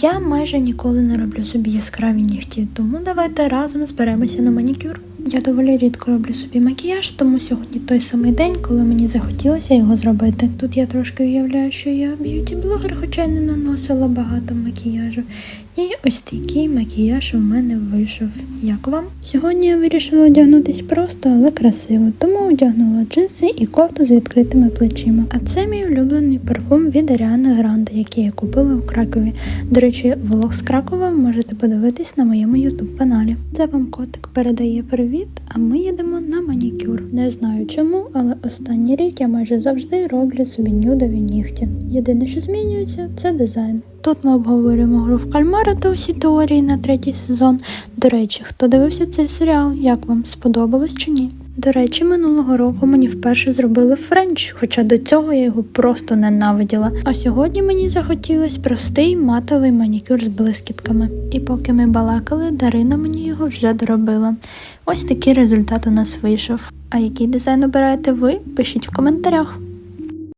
Я майже ніколи не роблю собі яскраві нігті, тому давайте разом зберемося на манікюр. Я доволі рідко роблю собі макіяж, тому сьогодні той самий день, коли мені захотілося його зробити. Тут я трошки уявляю, що я б'юті-блогер, хоча й не наносила багато макіяжу. І ось такий макіяж у мене вийшов. Як вам? Сьогодні я вирішила одягнутись просто, але красиво, тому одягнула джинси і кофту з відкритими плечима. А це мій улюблений парфум від Ariana Grande, який я купила в Кракові. До речі, влог з Кракова можете подивитись на моєму ютуб каналі. Це вам котик передає привіт, а ми їдемо на манікюр. Не знаю чому, але останній рік я майже завжди роблю собі нюдові нігті. Єдине, що змінюється, це дизайн. Тут ми обговорюємо гру в кальмара та усі теорії на третій сезон. До речі, хто дивився цей серіал, як вам сподобалось чи ні? До речі, минулого року мені вперше зробили френч, хоча до цього я його просто ненавиділа. А сьогодні мені захотілось простий матовий манікюр з блискітками. І поки ми балакали, Дарина мені його вже доробила. Ось такий результат у нас вийшов. А який дизайн обираєте ви? Пишіть в коментарях.